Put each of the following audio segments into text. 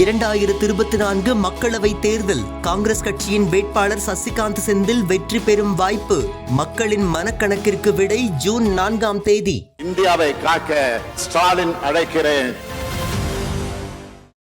இரண்டாயிரத்து இருபத்தி நான்கு மக்களவை தேர்தல். காங்கிரஸ் கட்சியின் வேட்பாளர் சசிகாந்த் செந்தில் வெற்றி பெறும் வாய்ப்பு. மக்களின் மனக்கணக்கிற்கு விடை ஜூன் நான்காம் தேதி. இந்தியாவை காக்க ஸ்டாலின் அழைக்கிறேன்.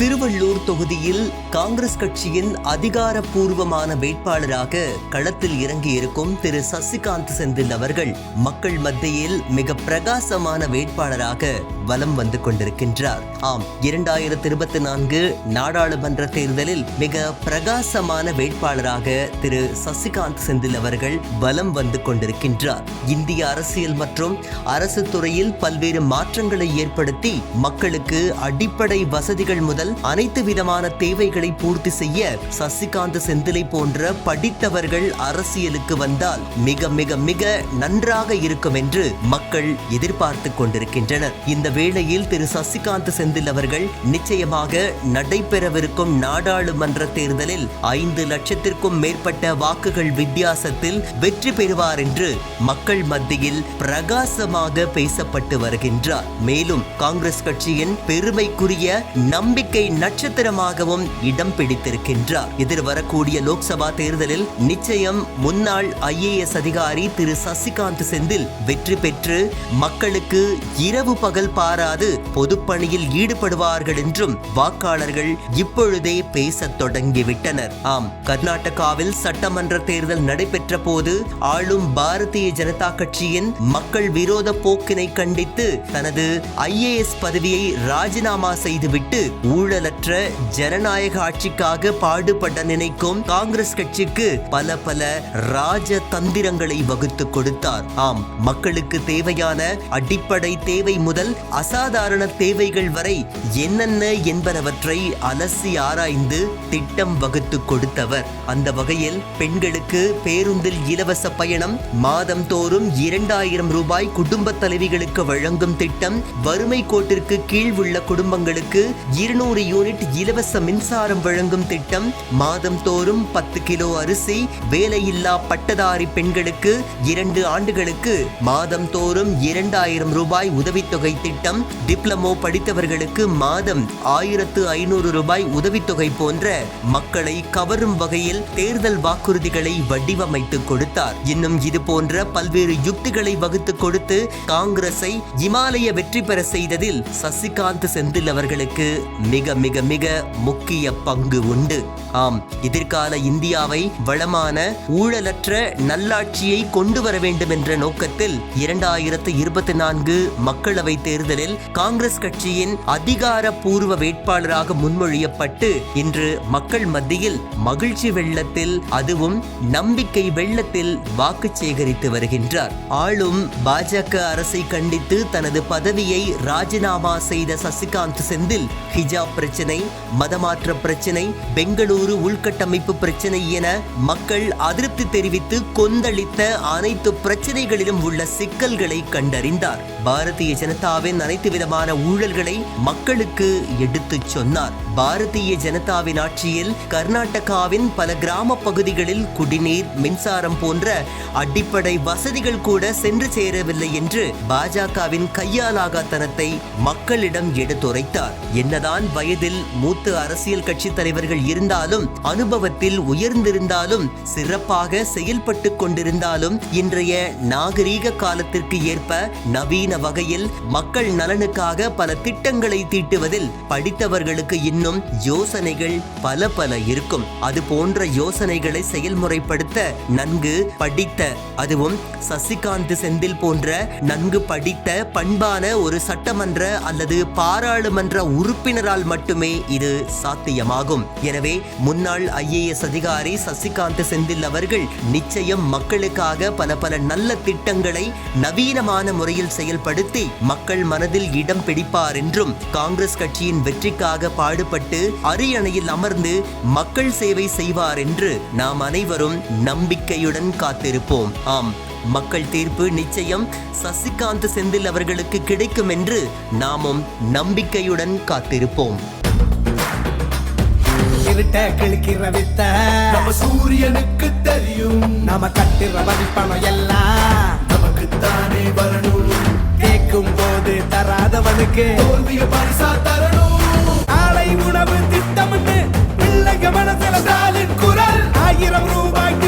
திருவள்ளூர் தொகுதியில் காங்கிரஸ் கட்சியின் அதிகாரப்பூர்வமான வேட்பாளராக களத்தில் இறங்கியிருக்கும் திரு சசிகாந்த் செந்தில் அவர்கள் மக்கள் மத்தியில் மிக பிரகாசமான வேட்பாளராக வலம் வந்து கொண்டிருக்கின்றார். ஆம் இரண்டாயிரத்தி இருபத்தி நான்கு நாடாளுமன்ற தேர்தலில் மிக பிரகாசமான வேட்பாளராக திரு சசிகாந்த் செந்தில் அவர்கள் வலம் வந்து கொண்டிருக்கின்றார். இந்திய அரசியல் மற்றும் அரசு துறையில் பல்வேறு மாற்றங்களை ஏற்படுத்தி மக்களுக்கு அடிப்படை வசதிகள் முதல் அனைத்து விதமான தேவைகளை பூர்த்தி செய்ய சசிகாந்த் செந்திலை போன்ற படித்தவர்கள் அரசியலுக்கு வந்தால் மிக மிக மிக நன்றாக இருக்கும் என்று மக்கள் எதிர்பார்த்து கொண்டிருக்கின்றனர். இந்த வேளையில் திரு சசிகாந்த் செந்தில் அவர்கள் நிச்சயமாக நடைபெறவிருக்கும் நாடாளுமன்ற தேர்தலில் ஐந்து லட்சத்திற்கும் மேற்பட்ட வாக்குகள் வித்தியாசத்தில் வெற்றி பெறுவார் என்று மக்கள் மத்தியில் பிரகாசமாக பேசப்பட்டு வருகின்றார். மேலும் காங்கிரஸ் கட்சியின் பெருமைக்குரிய நம்பிக்கை நட்சத்திரமாகவும் இடம் பிடித்திருக்கின்றார். எதிர்வரக்கூடிய லோக்சபா தேர்தலில் நிச்சயம் முன்னாள் ஐஏஎஸ் அதிகாரி திரு சசிகாந்த் செந்தில் வெற்றி பெற்று மக்களுக்கு இரவு பகல் பாராது பொதுப்பணியில் ஈடுபடுவார்கள் என்றும் வாக்காளர்கள் இப்பொழுதே பேசத் தொடங்கிவிட்டனர். ஆம் கர்நாடகாவில் சட்டமன்ற தேர்தல் நடைபெற்ற போது ஆளும் பாரதிய ஜனதா கட்சியின் மக்கள் விரோத போக்கினை கண்டித்து தனது ஐஏஎஸ் பதவியை ராஜினாமா செய்துவிட்டு ஊழலற்ற ஜனநாயக ஆட்சிக்காக பாடுபட நினைக்கும் காங்கிரஸ் கட்சிக்கு பல பல ராஜ தந்திரங்களை வகுத்து கொடுத்தார். ஆம் மக்களுக்கு தேவையான அடிப்படை தேவை முதல் அசாதாரண தேவைகள் வரை என்னென்ன என்பனவற்றை அலசி ஆராய்ந்து திட்டம் வகுத்து கொடுத்தவர். அந்த வகையில் பெண்களுக்கு பேருந்தில் இலவச பயணம் மாதம் தோறும் இரண்டாயிரம் ரூபாய் குடும்ப தலைவிகளுக்கு வழங்கும் திட்டம் வறுமை கோட்டிற்கு கீழ் உள்ள குடும்பங்களுக்கு இருநூறு நூறு யூனிட் இலவச மின்சாரம் வழங்கும் திட்டம் மாதம் தோறும் பத்து கிலோ அரிசி வேலையில்லா பட்டதாரி பெண்களுக்கு இரண்டு ஆண்டுகளுக்கு மாதம் தோறும் இரண்டாயிரம் ரூபாய் உதவித்தொகை திட்டம் டிப்ளமோ படித்தவர்களுக்கு மாதம் ஆயிரத்து ஐநூறு ரூபாய் உதவித்தொகை போன்ற மக்களை கவரும் வகையில் தேர்தல் வாக்குறுதிகளை வடிவமைத்து கொடுத்தார். இன்னும் இது போன்ற பல்வேறு யுக்திகளை வகுத்து கொடுத்து காங்கிரஸை இமாலய வெற்றி பெற செய்ததில் சசிகாந்த் செந்தில் அவர்களுக்கு மிக மிக மிக முக்கிய பங்கு உண்டு. ஆம் எதிர்கால இந்தியாவை வளமான ஊழலற்ற நல்லாட்சியை கொண்டு வர வேண்டும் என்ற நோக்கத்தில் இரண்டாயிரத்து இருபத்தி நான்கு மக்களவை தேர்தலில் காங்கிரஸ் கட்சியின் அதிகாரப்பூர்வ வேட்பாளராக முன்மொழியப்பட்டு இன்று மக்கள் மத்தியில் மகிழ்ச்சி வெள்ளத்தில் அதுவும் நம்பிக்கை வெள்ளத்தில் வாக்கு சேகரித்து வருகின்றார். ஆளும் பாஜக அரசை கண்டித்து தனது பதவியை ராஜினாமா செய்த சசிகாந்த் செந்தில் ஹிஜாப் பிரச்சனை மதமாற்ற பிரச்சனை பெங்களூரு உள்கட்டமைப்பு பிரச்சனை என மக்கள் அதிருப்தி தெரிவித்து கொந்தளித்த அனைத்து பிரச்சனைகளிலும் உள்ள சிக்கல்களை கண்டறிந்தார். பாரதிய ஜனதாவின் அனைத்து விதமான ஊழல்களை மக்களுக்கு எடுத்துச் சொன்னார். பாரதிய ஜனதாவின் ஆட்சியில் கர்நாடகாவின் பல கிராம பகுதிகளில் குடிநீர் மின்சாரம் போன்ற அடிப்படை வசதிகள் கூட சென்று சேரவில்லை என்று பாஜகவின் கையாலாகாத்தனத்தை மக்களிடம் எடுத்துரைத்தார். என்னதான் வயதில் மூத்த அரசியல் கட்சி தலைவர்கள் இருந்தாலும் அனுபவத்தில் உயர்ந்திருந்தாலும் சிறப்பாக செயல்பட்டு கொண்டிருந்தாலும் இன்றைய நாகரீக காலத்திற்கு ஏற்ப நவீன வகையில் மக்கள் நலனுக்காக பல திட்டங்களை தீட்டுவதில் படித்தவர்களுக்கு இன்னும் யோசனைகள் பல பல இருக்கும். அது போன்ற யோசனைகளை செயல்முறைப்படுத்த நன்கு படித்த அதுவும் சசிகாந்த் செந்தில் போன்ற நன்கு படித்த பண்பான ஒரு சட்டமன்ற அல்லது பாராளுமன்ற உறுப்பினரால் மட்டுமே இது சாத்தியமாகும். எனவே முன்னாள் ஐஏஎஸ் அதிகாரி சசிகாந்த் செந்தில் அவர்கள் நிச்சயம் மக்களுக்காக பல பல நல்ல திட்டங்களை நவீனமான முறையில் செயல்படுத்தி மக்கள் மனதில் இடம் பிடிப்பார் என்றும் காங்கிரஸ் கட்சியின் வெற்றிக்காக பாடுபட்டு அரியணையில் அமர்ந்து மக்கள் சேவை செய்வார் என்று நாம் அனைவரும் நம்பிக்கையுடன் காத்திருப்போம். ஆம். மக்கள் தீர்ப்பு நிச்சயம் சசிகாந்த் செந்தில் அவர்களுக்கு கிடைக்கும் என்று நாமும் நம்பிக்கையுடன் காத்திருப்போம். சூரியனுக்கு தெரியும். நம்ம கட்டுற வரிப்பணம் எல்லாம். நமக்கு தானே வரணும். கேட்கும் போது தராதவனுக்கு தோல்விய பரிசா தரணும். ஆலை உணவு திட்டம்னு பிள்ளைங்க மனசுல குரல். ஆயிரம் ரூபாய்க்கு